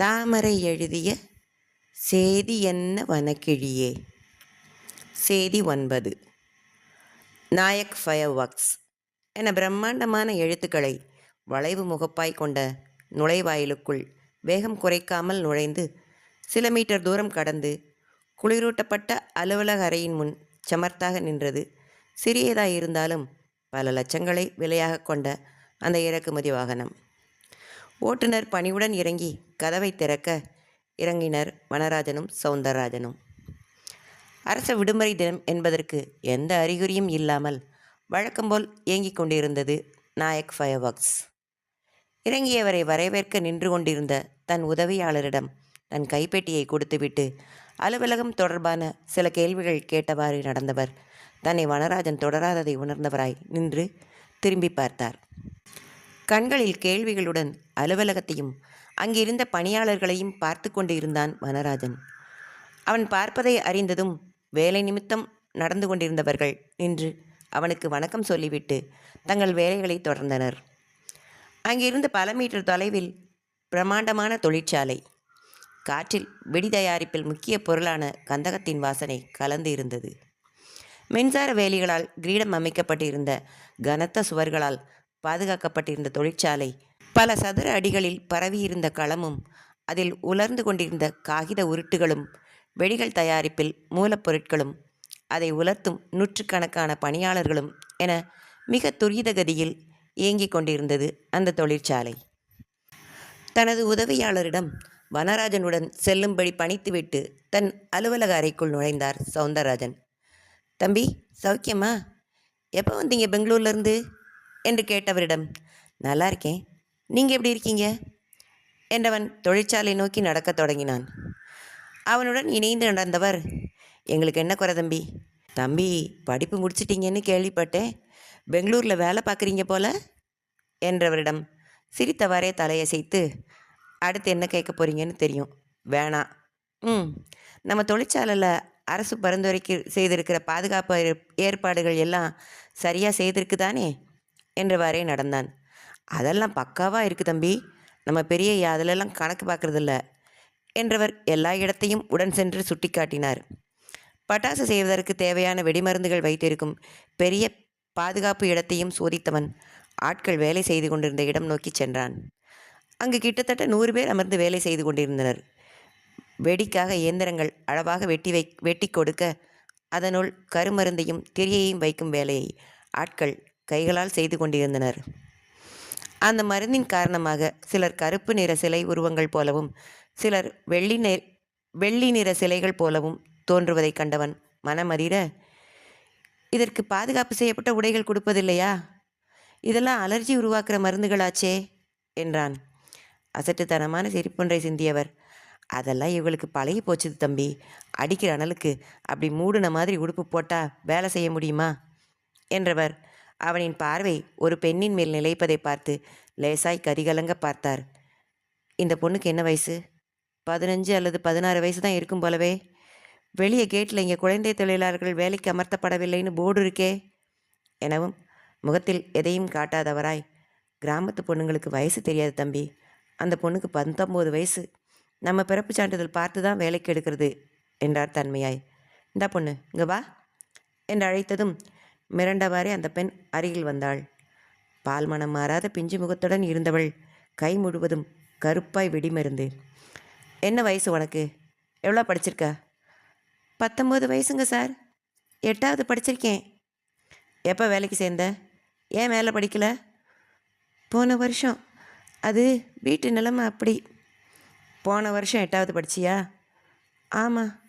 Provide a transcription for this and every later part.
தாமரை எழுதிய சேதி என்ன வனக்கிழியே? சேதி ஒன்பது. நாயக் ஃபயர் ஒர்க்ஸ் என பிரம்மாண்டமான எழுத்துக்களை வளைவு முகப்பாய் கொண்ட நுழைவாயிலுக்குள் வேகம் குறைக்காமல் நுழைந்து சில மீட்டர் தூரம் கடந்து குளிரூட்டப்பட்ட அலுவலக அறையின் முன் சமர்த்தாக நின்றது. சிறியதாயிருந்தாலும் பல லட்சங்களை விலையாக கொண்ட அந்த இறக்குமதி வாகனம். ஓட்டுநர் பணிவுடன் இறங்கி கதவை திறக்க இறங்கினர் வனராஜனும் சவுந்தரராஜனும். அரச விடுமுறை தினம் என்பதற்கு எந்த அறிகுறியும் இல்லாமல் வழக்கம்போல் இயங்கிக் கொண்டிருந்தது நாயக் ஃபயர் ஒர்க்ஸ் இறங்கியவரை வரவேற்க நின்று கொண்டிருந்த தன் உதவியாளரிடம் தன் கைப்பெட்டியை கொடுத்துவிட்டு அலுவலகம் தொடர்பான சில கேள்விகள் கேட்டவாறு நடந்தவர் தன்னை வனராஜன் தொடராததை உணர்ந்தவராய் நின்று திரும்பி பார்த்தார். கண்களில் கேள்விகளுடன் அலுவலகத்தையும் அங்கிருந்த பணியாளர்களையும் பார்த்து கொண்டு இருந்தான் வனராஜன் அவன் பார்ப்பதை அறிந்ததும் வேலை நிமித்தம் நடந்து கொண்டிருந்தவர்கள் நின்று அவனுக்கு வணக்கம் சொல்லிவிட்டு தங்கள் வேலைகளை தொடர்ந்தனர். அங்கிருந்து பல மீட்டர் தொலைவில் பிரம்மாண்டமான தொழிற்சாலை காற்றில் வெடி தயாரிப்பில் முக்கிய பொருளான கந்தகத்தின் வாசனை கலந்து இருந்தது. மின்சார வேலிகளால் கிரீடம் அமைக்கப்பட்டிருந்த கனத்த சுவர்களால் பாதுகாக்கப்பட்டிருந்த தொழிற்சாலை பல சதுர அடிகளில் பரவியிருந்த களமும் அதில் உலர்ந்து கொண்டிருந்த காகித உருட்டுகளும் வெடிகள் தயாரிப்பில் மூலப்பொருட்களும் அதை உலர்த்தும் நூற்றுக்கணக்கான பணியாளர்களும் என மிக துரித கதியில் இயங்கிக் கொண்டிருந்தது அந்த தொழிற்சாலை. தனது உதவியாளரிடம் வனராஜனுடன் செல்லும்படி பணித்துவிட்டு தன் அலுவலக அறைக்குள் நுழைந்தார் சவுந்தரராஜன். தம்பி சௌக்கியமா? எப்போ வந்தீங்க பெங்களூர்லேருந்து என்று கேட்டவரிடம் நல்லா இருக்கேன். நீங்கள் எப்படி இருக்கீங்க? என்றவன் தொழிற்சாலை நோக்கி நடக்கத் தொடங்கினான். அவனுடன் இணைந்து நடந்தவர் எங்களுக்கு என்ன குறை தம்பி? தம்பி படிப்பு முடிச்சிட்டீங்கன்னு கேள்விப்பட்டேன். பெங்களூரில் வேலை பார்க்குறீங்க போல? என்றவரிடம் சிரித்தவாறே தலையசைத்து அடுத்து என்ன கேட்க போகிறீங்கன்னு தெரியும். வேணாம். ம். நம்ம தொழிற்சாலையில் அரசு பரிந்துரைக்கு செய்திருக்கிற பாதுகாப்பு ஏற்- ஏற்பாடுகள் எல்லாம் சரியாக செய்திருக்கு தானே என்றவாறே நடந்தான். அதெல்லாம் பக்காவாக இருக்குது தம்பி. நம்ம பெரிய அதிலெல்லாம் கணக்கு பார்க்குறதில்ல என்றவர் எல்லா இடத்தையும் உடன் சென்று சுட்டிக்காட்டினார். பட்டாசு செய்வதற்கு தேவையான வெடிமருந்துகள் வைத்திருக்கும் பெரிய பாதுகாப்பு இடத்தையும் சோதித்தவன் ஆட்கள் வேலை செய்து கொண்டிருந்த இடம் நோக்கி சென்றான். அங்கு கிட்டத்தட்ட நூறு பேர் அமர்ந்து வேலை செய்து கொண்டிருந்தனர். வெடிக்காக இயந்திரங்கள் அளவாக வெட்டி வை வெட்டி கொடுக்க அதனுள் கருமருந்தையும் திரியையும் வைக்கும் வேலையை ஆட்கள் கைகளால் செய்து கொண்டிருந்தனர். அந்த மருந்தின் காரணமாக சிலர் கருப்பு நிற சிலை உருவங்கள் போலவும் சிலர் வெள்ளி நெ வெள்ளி நிற சிலைகள் போலவும் தோன்றுவதைக் கண்டவன் மனமறிர இதற்கு பாதுகாப்பு செய்யப்பட்ட உடைகள் கொடுப்பதில்லையா? இதெல்லாம் அலர்ஜி உருவாக்குற மருந்துகளாச்சே என்றான். அசட்டுத்தனமான சிரிப்பொன்றை சிந்தியவர். அதெல்லாம் இவங்களுக்கு பழகி போச்சுது தம்பி. அடிக்கிற அனலுக்கு அப்படி மூடின மாதிரி உடுப்பு போட்டால் வேலை செய்ய முடியுமா? என்றவர். அவனின் பார்வை ஒரு பெண்ணின் மேல் நிலைப்பதை பார்த்து லேசாய் கரிகலங்க பார்த்தார். இந்த பொண்ணுக்கு என்ன வயசு? பதினஞ்சு அல்லது பதினாறு வயசு தான் இருக்கும் போலவே. வெளியே கேட்டில் இங்கே குழந்தை தொழிலாளர்கள் வேலைக்கு அமர்த்தப்படவில்லைன்னு போர்டு இருக்கே. எனவும் முகத்தில் எதையும் காட்டாதவராய். கிராமத்து பொண்ணுங்களுக்கு வயசு தெரியாது தம்பி. அந்த பொண்ணுக்கு பத்தொம்போது வயசு. நம்ம பிறப்பு சான்றிதழ் பார்த்து தான் வேலைக்கு எடுக்கிறது என்றார் தன்மையாய். இந்தா பொண்ணு இங்கே வா என்று அழைத்ததும் மிரண்டவாறே அந்த பெண் அருகில் வந்தாள். பால் மனம் மாறாத பிஞ்சு முகத்துடன் இருந்தவள் கை முழுவதும் கருப்பாய் வெடிமருந்து. என்ன வயசு உனக்கு? எவ்வளோ படிச்சிருக்க? பத்தொம்போது வயசுங்க சார். எட்டாவது படிச்சிருக்கேன். எப்போ வேலைக்கு சேர்ந்த? ஏன் மேலே படிக்கல? போன வருஷம். அது வீட்டு நிலமை அப்படி. போன வருஷம் எட்டாவது படிச்சியா? ஆமாம்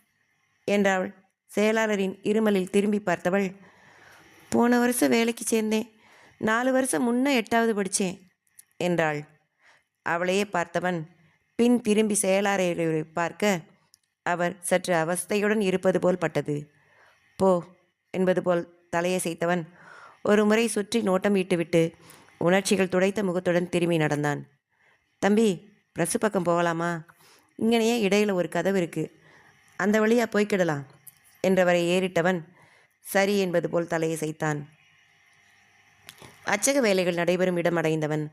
என்றாள். செயலாளரின் இருமலில் திரும்பி பார்த்தவள் போன வருஷம் வேலைக்கு சேர்ந்தேன். நாலு வருஷம் முன்ன எட்டாவது படித்தேன் என்றாள். அவளையே பார்த்தவன் பின் திரும்பி செயலாளரை பார்க்க அவர் சற்று அவஸ்தையுடன் இருப்பது போல் பட்டது. போ என்பது போல் தலையை செய்தவன் ஒரு முறை சுற்றி நோட்டம் விட்டுவிட்டு உணர்ச்சிகள் துடைத்த முகத்துடன் திரும்பி நடந்தான். தம்பி பிரசு பக்கம் போகலாமா? இங்கனையே இடையில் ஒரு கதவு இருக்குது அந்த வழியாக போய்க்கிடலாம் என்றவரை ஏறிட்டவன் சரி என்பது போல் தலையை செய்தான் அச்சக வேலைகள் நடைபெறும் இடம் அடைந்தவன்.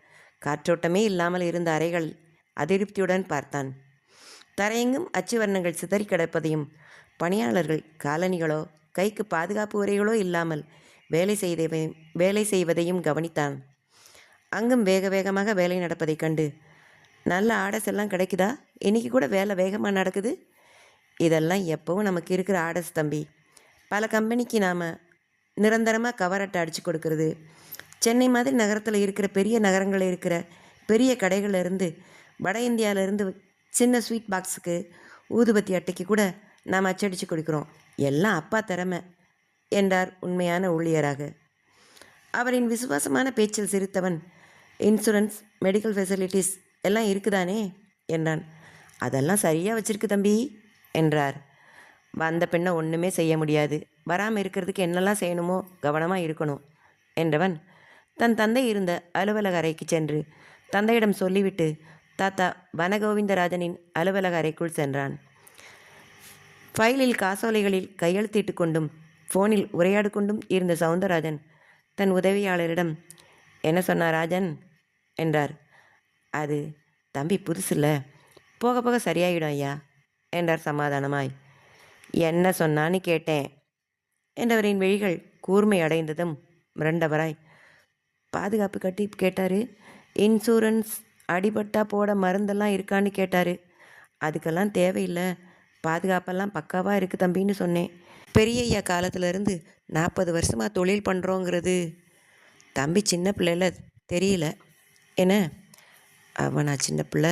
காற்றோட்டமே இல்லாமல் இருந்த அறைகள் அதிருப்தியுடன் பார்த்தான். தரையெங்கும் அச்சு வர்ணங்கள் சிதறி கிடப்பதையும் பணியாளர்கள் காலணிகளோ கைக்கு பாதுகாப்பு உரைகளோ இல்லாமல் வேலை செய்தவையும் வேலை செய்வதையும் கவனித்தான். அங்கும் வேக வேகமாக வேலை நடப்பதைக் கண்டு நல்ல ஆர்டர்ஸ் எல்லாம் கிடைக்குதா? இன்னைக்கு கூட வேலை வேகமாக நடக்குது? இதெல்லாம் எப்போவும் நமக்கு இருக்கிற ஆர்டர்ஸ் தம்பி. பல கம்பெனிக்கு நாம் நிரந்தரமாக கவர் அட்டை அடித்து கொடுக்கறது. சென்னை மாதிரி நகரத்தில் இருக்கிற பெரிய நகரங்களில் இருக்கிற பெரிய கடைகளிலிருந்து வட இந்தியாவிலேருந்து சின்ன ஸ்வீட் பாக்ஸுக்கு ஊதுபத்தி அட்டைக்கு கூட நாம் அச்சடித்து கொடுக்குறோம். எல்லாம் அப்பா திறமை என்றார் உண்மையான ஊழியராக. அவரின் விசுவாசமான பேச்சில் சிரித்தவன் இன்சூரன்ஸ் மெடிக்கல் ஃபெசிலிட்டிஸ் எல்லாம் இருக்குதானே? என்றான். அதெல்லாம் சரியாக வச்சிருக்கு தம்பி என்றார். வந்த பெண்ணை ஒன்றுமே செய்ய முடியாது. வராமல் இருக்கிறதுக்கு என்னெல்லாம் செய்யணுமோ கவனமாக இருக்கணும் என்றவன் தன் தந்தை இருந்த அலுவலக அறைக்கு சென்று தந்தையிடம் சொல்லிவிட்டு தாத்தா வனகோவிந்தராஜனின் அலுவலக அறைக்குள் சென்றான். ஃபைலில் காசோலைகளில் கையெழுத்திட்டு கொண்டும் ஃபோனில் உரையாடு கொண்டும் இருந்த சவுந்தரராஜன் தன் உதவியாளரிடம் என்ன சொன்னார் ராஜன்? என்றார். அது தம்பி புதுசில்ல. போக போக சரியாயிடும் ஐயா என்றார் சமாதானமாய். என்ன சொன்னான்னு கேட்டேன். என்றவரின் விழிகள் கூர்மை அடைந்ததும் மிரண்டவராய். பாதுகாப்பு கட்டி கேட்டார். இன்சூரன்ஸ் அடிபட்டா போட மருந்தெல்லாம் இருக்கான்னு கேட்டார். அதுக்கெல்லாம் தேவையில்லை. பாதுகாப்பெல்லாம் பக்காவாக இருக்குது தம்பின்னு சொன்னேன். பெரிய ஐயா காலத்துலேருந்து நாற்பது வருஷமாக தொழில் பண்ணுறோங்கிறது தம்பி சின்ன பிள்ளைல தெரியல. என்ன? அவன் நான் சின்ன பிள்ளை.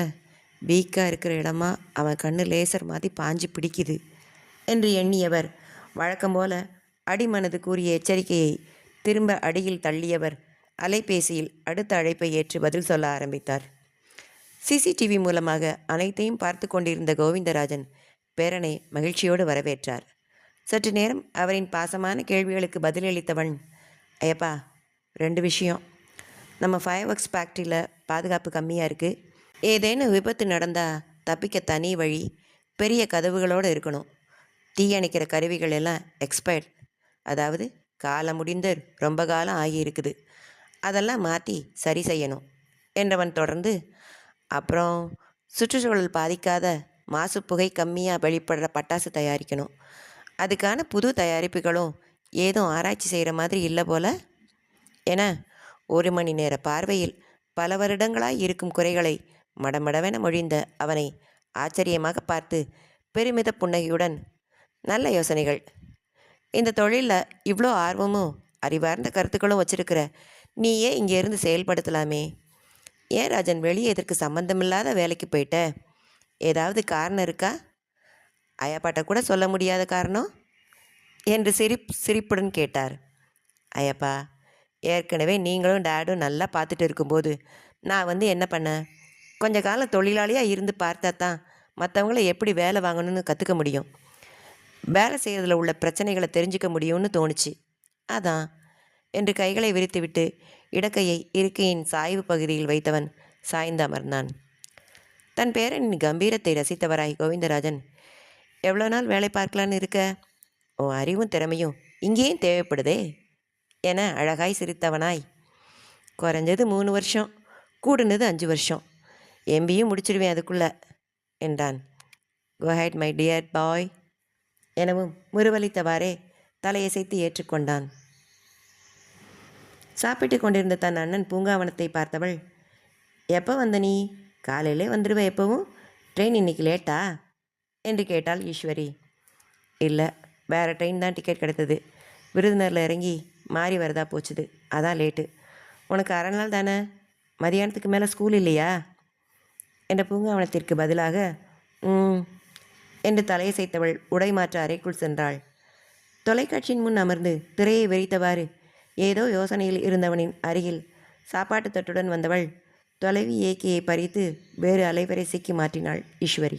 வீக்காக இருக்கிற இடமா அவன் கண்ணு லேசர் மாதிரி பாஞ்சு பிடிக்குது. என்று எண்ணியவர். வழக்கம் போல அடிமனது கூறிய எச்சரிக்கையை திரும்ப அடியில் தள்ளியவர் அலைபேசியில் அடுத்த அழைப்பை ஏற்று பதில் சொல்ல ஆரம்பித்தார். சிசிடிவி மூலமாக அனைத்தையும் பார்த்து கொண்டிருந்த கோவிந்தராஜன் பேரனை மகிழ்ச்சியோடு வரவேற்றார். சற்று நேரம் அவரின் பாசமான கேள்விகளுக்கு பதிலளித்தவன் ஐயப்பா ரெண்டு விஷயம். நம்ம ஃபயர் ஒர்க்ஸ் ஃபேக்ட்ரியில் பாதுகாப்பு கம்மியாக இருக்குது ஏதேனும் விபத்து நடந்தால் தப்பிக்க தனி வழி பெரிய கதவுகளோடு இருக்கணும். தீயணைக்கிற கருவிகள் எல்லாம் எக்ஸ்பயர்ட் அதாவது காலம் முடிந்து ரொம்ப காலம் ஆகியிருக்குது. அதெல்லாம் மாற்றி சரி செய்யணும் என்றவன் தொடர்ந்து அப்புறம் சுற்றுச்சூழல் பாதிக்காத மாசு புகை கம்மியாக வெளிப்படுற பட்டாசு தயாரிக்கணும். அதுக்கான புது தயாரிப்புகளும் ஏதும் ஆராய்ச்சி செய்கிற மாதிரி இல்லை போல. என ஒரு மணி நேர பார்வையில் பல வருடங்களாய் இருக்கும் குறைகளை மடமடவென மொழிந்த அவனை ஆச்சரியமாக பார்த்து பெருமித புன்னகையுடன் நல்ல யோசனைகள். இந்த தொழிலில் இவ்வளோ ஆர்வமும் அறிவார்ந்த கருத்துக்களும் வச்சிருக்கிற நீயே இங்கேருந்து செயல்படுத்தலாமே. ஏன் ராஜன் வெளியே எதற்கு சம்பந்தமில்லாத வேலைக்கு போயிட்ட? ஏதாவது காரணம் இருக்கா? ஐயாப்பாட்ட கூட சொல்ல முடியாத காரணம்? என்று சிரிப் சிரிப்புடன் கேட்டார். ஐயப்பா ஏற்கனவே நீங்களும் டேடும் நல்லா பார்த்துட்டு இருக்கும்போது நான் வந்து என்ன பண்ணேன் கொஞ்ச காலம் தொழிலாளியாக இருந்து பார்த்தா தான் மற்றவங்கள எப்படி வேலை வாங்கணும்னு கற்றுக்க முடியும். வேலை செய்கிறதுல உள்ள பிரச்சனைகளை தெரிஞ்சுக்க முடியும்னு தோணுச்சு. அதான் என்று கைகளை விரித்துவிட்டு இடக்கையை இருக்கையின் சாய்வு பகுதியில் வைத்தவன் சாய்ந்து அமர்ந்தான். தன் பேரனின் கம்பீரத்தை ரசித்தவராய் கோவிந்தராஜன் எவ்வளோ நாள் வேலை பார்க்கலான்னு இருக்க? உன் அறிவும் திறமையும் இங்கேயும் தேவைப்படுதே? என அழகாய் சிரித்தவனாய் குறைஞ்சது மூணு வருஷம் கூடுனது அஞ்சு வருஷம். எம்பியும் முடிச்சிடுவேன் அதுக்குள்ள என்றான். கோஹைட் மை டியர் பாய் எனவும் முருவளித்தவாறே தலையசைத்து ஏற்றுக்கொண்டான். சாப்பிட்டு கொண்டிருந்த தன் அண்ணன் பூங்காவனத்தை பார்த்தவள் எப்போ வந்த நீ? காலையிலே வந்துடுவ எப்பவும்? ட்ரெயின் இன்னைக்கு லேட்டா என்று கேட்டாள் ஈஸ்வரி. இல்லை வேறு ட்ரெயின் தான் டிக்கெட் கிடைத்தது. விருதுநரில் இறங்கி மாறி வரதா போச்சுது. அதான் லேட்டு உனக்கு அரை நாள் தானே? மதியானத்துக்கு மேலே ஸ்கூல் இல்லையா? என்ற பூங்காவனத்திற்கு பதிலாக ம் என்று தலையசைத்தவள் உடைமாற்ற அறைக்குள் சென்றாள். தொலைக்காட்சியின் முன் அமர்ந்து திரையை வெறித்தவாறு ஏதோ யோசனையில் இருந்தவனின் அருகில் சாப்பாட்டு தட்டுடன் வந்தவள் தொலைவி இயக்கியை பறித்து வேறு அலைவரிசைக்கு மாற்றினாள் ஈஸ்வரி.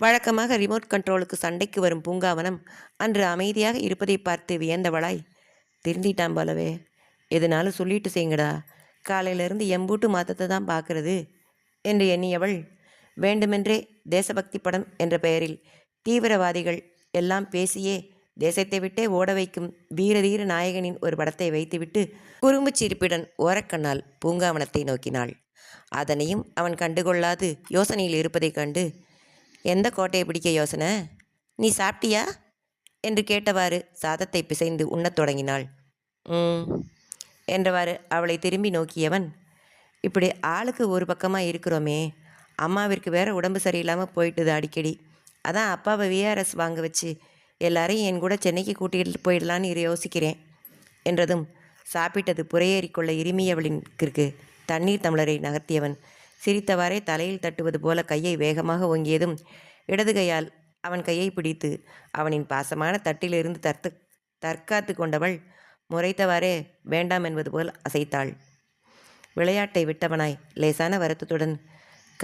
வழக்கமாக ரிமோட் கண்ட்ரோலுக்கு சண்டைக்கு வரும் பூங்காவனம் அன்று அமைதியாக இருப்பதை பார்த்து வியந்தவளாய் திருந்திட்டான் போலவே. எதுனாலும் சொல்லிட்டு செய்யுங்கடா. காலையிலேருந்து எம்பூட்டு மாத்தத்தை தான் பார்க்கறது என்று எண்ணியவள் வேண்டுமென்றே தேசபக்தி படம் என்ற பெயரில் தீவிரவாதிகள் எல்லாம் பேசியே தேசத்தை விட்டே ஓட வைக்கும் வீரதீர நாயகனின் ஒரு படத்தை வைத்துவிட்டு குறும்புச் சிரிப்புடன் ஓரக்கண்ணால் பூங்காவனத்தை நோக்கினாள். அதனையும் அவன் கண்டுகொள்ளாது யோசனையில் இருப்பதைக் கண்டு எந்த கோட்டையை பிடிக்க யோசனை? நீ சாப்பிட்டியா? என்று கேட்டவாறு சாதத்தை பிசைந்து உண்ணத் தொடங்கினாள். ம் என்றவாறு அவளை திரும்பி நோக்கியவன் இப்படி ஆளுக்கு ஒரு பக்கமாக இருக்கிறோமே அம்மாவிற்கு வேற உடம்பு சரியில்லாமல் போயிட்டுது அடிக்கடி. அதான் அப்பாவை விஆர்எஸ் வாங்க வச்சு எல்லாரையும் என் கூட சென்னைக்கு கூட்டிகிட்டு போயிடலான்னு இரு யோசிக்கிறேன் என்றதும் சாப்பிட்டது புறையேறிக்கொள்ள இருமியவளின்கிற்கு தண்ணீர் தமிழரை நகர்த்தியவன். சிரித்தவாறே தலையில் தட்டுவது போல கையை வேகமாக ஓங்கியதும் இடது கையால் அவன் கையை பிடித்து அவனின் பாசமான தட்டிலிருந்து தற்று தற்காத்து கொண்டவள் முறைத்தவாறே வேண்டாம் என்பது போல் அசைத்தாள். விளையாட்டை விட்டவனாய் லேசான வருத்தத்துடன்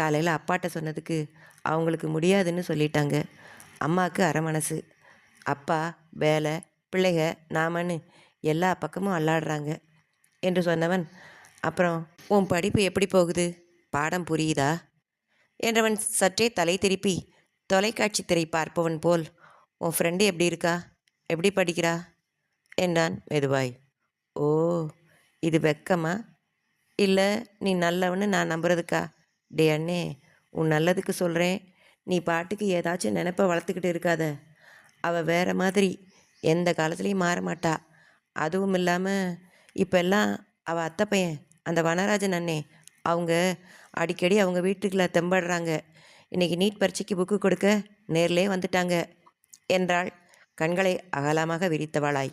காலையில் அப்பாட்ட சொன்னதுக்கு அவங்களுக்கு முடியாதுன்னு சொல்லிட்டாங்க. அம்மாவுக்கு அரை மனசு. அப்பா வேலை பிள்ளைக நாமன்னு எல்லா பக்கமும் அல்லாடுறாங்க என்று சொன்னவன் அப்புறம் உன் படிப்பு எப்படி போகுது? பாடம் புரியுதா? என்றவன் சற்றே தலை திருப்பி தொலைக்காட்சி திரை பார்ப்பவன் போல். உன் ஃப்ரெண்டு எப்படி இருக்கா? எப்படி படிக்கிறா? என்றான் மெதுவாய். ஓ இது வெக்கமா? இல்லை நீ நல்லவன்னு நான் நம்புறதுக்கா? டே அண்ணே உன் நல்லதுக்கு சொல்கிறேன் நீ பாட்டுக்கு ஏதாச்சும் நினப்பை வளர்த்துக்கிட்டு இருக்காத. அவள் வேறு மாதிரி எந்த காலத்துலேயும் மாற மாட்டா. அதுவும் இல்லாமல் இப்போல்லாம் அவள் அத்தை பையன் அந்த வனராஜன் அண்ணே அவங்க அடிக்கடி அவங்க வீட்டுக்குள்ள தெம்படுறாங்க. இன்றைக்கி நீட் பரீட்சைக்கு புக்கு கொடுக்க நேர்லே வந்துட்டாங்க. என்றாள் கண்களை அகலமாக விரித்தவளாய்.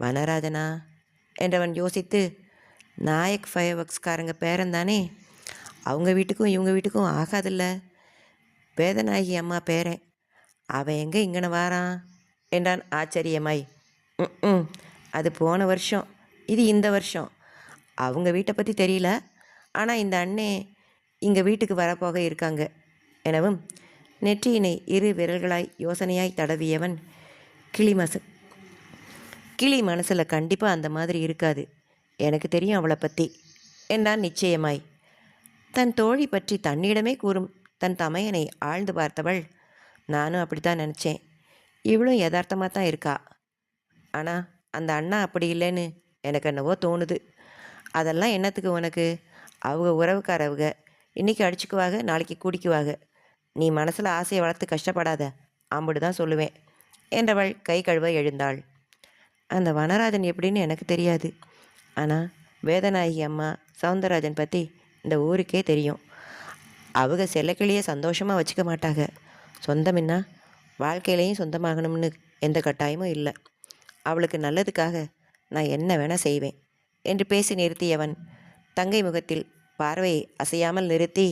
வனராஜனா? என்றவன் யோசித்து நாயக் ஃபயர் ஒர்க்ஸ்காரங்க பேரன் தானே? அவங்க வீட்டுக்கும் இவங்க வீட்டுக்கும் ஆகாதில்ல. வேதநாயகி அம்மா பேரன். அவன் எங்கே இங்கன வாரான்? என்றான் ஆச்சரியமாய். ம் அது போன வருஷம். இது இந்த வருஷம். அவங்க வீட்டை பற்றி தெரியல. ஆனால் இந்த அண்ணே இங்கே வீட்டுக்கு வரப்போக இருக்காங்க. எனவும் நெற்றியினை இரு விரல்களாய் யோசனையாய் தடவியவன் கிளி மசு கிளி மனசில் கண்டிப்பாக அந்த மாதிரி இருக்காது. எனக்கு தெரியும் அவளை பற்றி என்றான் நிச்சயமாய். தன் தோழி பற்றி தன்னிடமே கூறும் தன் தமையனை ஆழ்ந்து பார்த்தவள் நானும் அப்படித்தான் நினச்சேன். இவளும் யதார்த்தமாக தான் இருக்கா? ஆனால் அந்த அண்ணா அப்படி இல்லைன்னு எனக்கு என்னவோ தோணுது. அதெல்லாம் என்னத்துக்கு உனக்கு? அவங்க உறவுக்காரவுக இன்றைக்கி அடிச்சுக்குவாக நாளைக்கு கூடிக்குவாக. நீ மனசில் ஆசையை வளர்த்து கஷ்டப்படாத. அம்புடு தான் சொல்லுவேன் என்றவள் கை கழுவ எழுந்தாள். அந்த வனராஜன் எப்படின்னு எனக்கு தெரியாது. ஆனால் வேதநாயகி அம்மா சவுந்தரராஜன் பற்றி இந்த ஊருக்கே தெரியும். அவங்க செல்லக்கிளியை சந்தோஷமாக வச்சுக்க மாட்டாங்க. சொந்தமின்னா வாழ்க்கையிலையும் சொந்தமாகணும்னு எந்த கட்டாயமும் இல்லை. அவளுக்கு நல்லதுக்காக நான் என்ன வேணால் செய்வேன் என்று பேசி நிறுத்தியவன் தங்கை முகத்தில் பார்வையை அசையாமல் நிறுத்தி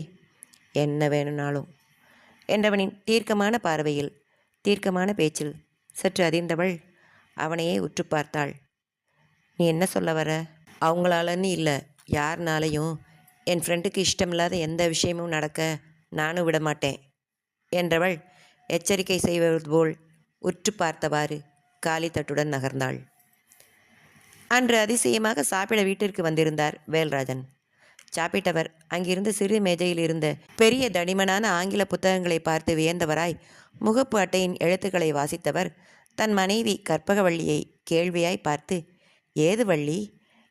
என்ன வேணும்னாலும் என்றவனின் தீர்க்கமான பார்வையில் தீர்க்கமான பேச்சில் சற்று அதிர்ந்தவள் அவனையே உற்று பார்த்தாள். நீ என்ன சொல்ல வர? அவங்களாலன்னு இல்லை. யாருனாலையும் என் ஃப்ரெண்டுக்கு இஷ்டமில்லாத எந்த விஷயமும் நடக்க நானும் விட மாட்டேன் என்றவள் எச்சரிக்கை செய்வது போல் உற்று பார்த்தவாறு காலி தட்டுடன் நகர்ந்தாள். அன்று அதிசயமாக சாப்பிட வீட்டிற்கு வந்திருந்தார் வேல்ராஜன். சாப்பிட்டவர் அங்கிருந்த சிறு மேஜையில் இருந்த பெரிய தடிமனான ஆங்கில புத்தகங்களை பார்த்து வியந்தவராய் முகப்பு அட்டையின் எழுத்துக்களை வாசித்தவர் தன் மனைவி கற்பகவள்ளியை கேள்வியாய் பார்த்து ஏது வள்ளி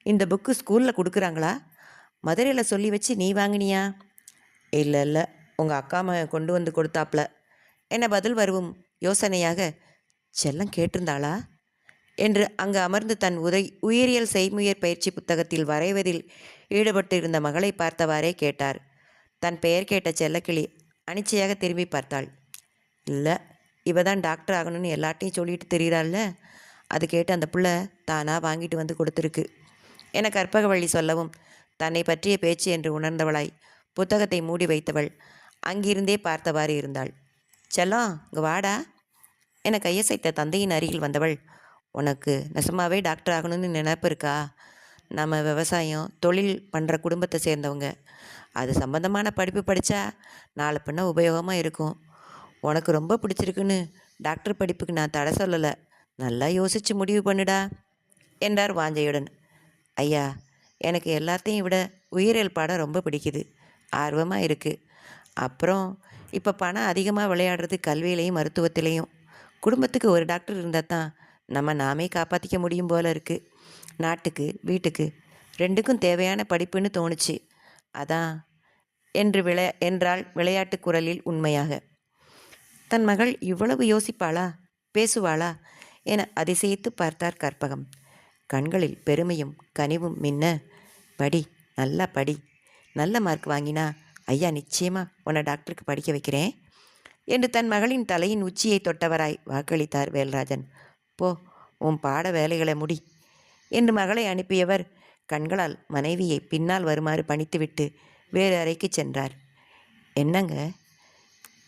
இந்த புக்கு ஸ்கூலில் கொடுக்குறாங்களா? மதுரையில் சொல்லி வச்சு நீ வாங்கினியா? இல்லை இல்லை. உங்கள் அக்கா மகன் கொண்டு வந்து கொடுத்தாப்ல. என்ன பதில் வருவும்? யோசனையாக செல்லம் கேட்டிருந்தாளா? என்று அங்கு அமர்ந்து தன் உதை உயிரியல் செய்முயற் பயிற்சி புத்தகத்தில் வரைவதில் ஈடுபட்டு இருந்த மகளை பார்த்தவாறே கேட்டார். தன் பெயர் கேட்ட செல்லக்கிளி அனிச்சையாக திரும்பி பார்த்தாள். இல்லை இவ தான் டாக்டர் ஆகணும்னு எல்லாட்டையும் சொல்லிட்டு தெரிகிறாள்ல அது கேட்டு அந்த புள்ள தானாக வாங்கிட்டு வந்து கொடுத்துருக்கு. என கற்பகவள்ளி சொல்லவும் தன்னை பற்றிய பேச்சு என்று உணர்ந்தவளாய் புத்தகத்தை மூடி வைத்தவள். அங்கிருந்தே பார்த்தவாறு இருந்தாள். செல்லம் இங்கே வாடா. என கையசைத்த தந்தையின் அருகில் வந்தவள். உனக்கு நெசமாவே டாக்டர் ஆகணும்னு நினைப்பு இருக்கா? நம்ம விவசாயம் தொழில் பண்ணுற குடும்பத்தை சேர்ந்தவங்க. அது சம்பந்தமான படிப்பு படித்தா நாலு பின்ன உபயோகமாக இருக்கும். உனக்கு ரொம்ப பிடிச்சிருக்குன்னு டாக்டர் படிப்புக்கு நான் தடை சொல்லலை. நல்லா யோசித்து முடிவு பண்ணுடா என்றார் வாஞ்சையுடன். ஐயா எனக்கு எல்லாத்தையும் விட உயிரியல் பாடம் ரொம்ப பிடிக்குது. ஆர்வமாக இருக்குது அப்புறம் இப்போ பணம் அதிகமாக விளையாடுறது கல்வியிலையும் மருத்துவத்திலையும். குடும்பத்துக்கு ஒரு டாக்டர் இருந்தால் தான் நம்ம நாமே காப்பாற்றிக்க முடியும் போல இருக்குது நாட்டுக்கு வீட்டுக்கு ரெண்டுக்கும் தேவையான படிப்புன்னு தோணுச்சு. அதான் என்று விளை என்றால் விளையாட்டு குரலில் உண்மையாக. தன் மகள் இவ்வளவு யோசிப்பாளா? பேசுவாளா? என அதிசயித்து பார்த்தார் கற்பகம். கண்களில் பெருமையும் கனிவும் மின்ன படி நல்லா படி. நல்ல மார்க் வாங்கினா ஐயா நிச்சயமாக உன்னை டாக்டருக்கு படிக்க வைக்கிறேன். என்று தன் மகளின் தலையின் உச்சியை தொட்டவராய் வாக்களித்தார் வேல்ராஜன். போ உன் பாட வேலைகளை முடி என்று மகளை அனுப்பியவர் கண்களால் மனைவியை பின்னால் வருமாறு பணித்துவிட்டு வேறு அறைக்கு சென்றார். என்னங்க?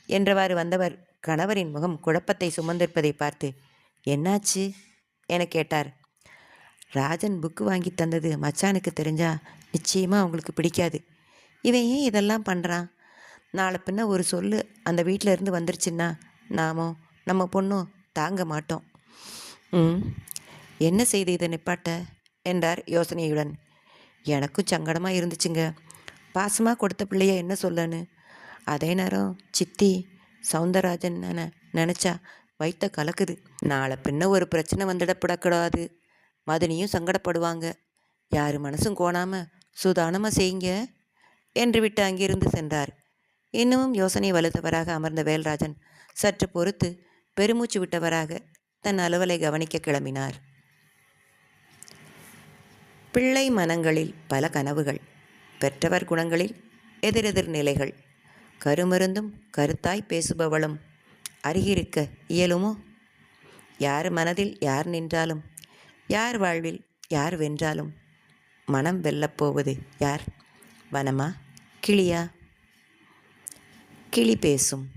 என்றவாறு வந்தவர் கணவரின் முகம் குழப்பத்தை சுமந்திருப்பதை பார்த்து என்னாச்சு? என கேட்டார். ராஜன் புக்கு வாங்கி தந்தது மச்சானுக்கு தெரிஞ்சா நிச்சயமாக அவங்களுக்கு பிடிக்காது. இவன் ஏன் இதெல்லாம் பண்ணுறான் நாளை பின்ன ஒரு சொல்லு அந்த வீட்டில் இருந்து வந்துருச்சுன்னா நாமோ நம்ம பொண்ணும் தாங்க மாட்டோம். ம் என்ன செய்து இதை நிப்பாட்ட? என்றார் யோசனையுடன். எனக்கும் சங்கடமாக இருந்துச்சுங்க. பாசமாக கொடுத்த பிள்ளைய என்ன சொல்லன்னு? அதே நேரம் சித்தி சவுந்தரராஜன் நினச்சா வைத்த கலக்குது. நாளை பின்ன ஒரு பிரச்சனை வந்துடப்படக்கூடாது. மதனியும் சங்கடப்படுவாங்க. யார் மனசும் கோணாம சுதானமாக செய்யுங்க என்று விட்டு அங்கிருந்து சென்றார். இன்னமும் யோசனை வலுத்தவராக அமர்ந்த வேல்ராஜன் சற்று பொறுத்து பெருமூச்சு விட்டவராக தன் அலுவலை கவனிக்க கிளம்பினார். பிள்ளை மனங்களில் பல கனவுகள் பெற்றவர் குணங்களில் எதிரெதிர் நிலைகள் கருமருந்தும் கருத்தாய் பேசுபவளும் அருகிருக்க இயலுமோ? யார் மனதில் யார் நின்றாலும் யார் வாழ்வில் யார் வென்றாலும் மனம் வெல்லப்போவது யார்? வனமா? கிளியா? கிளி பேசும்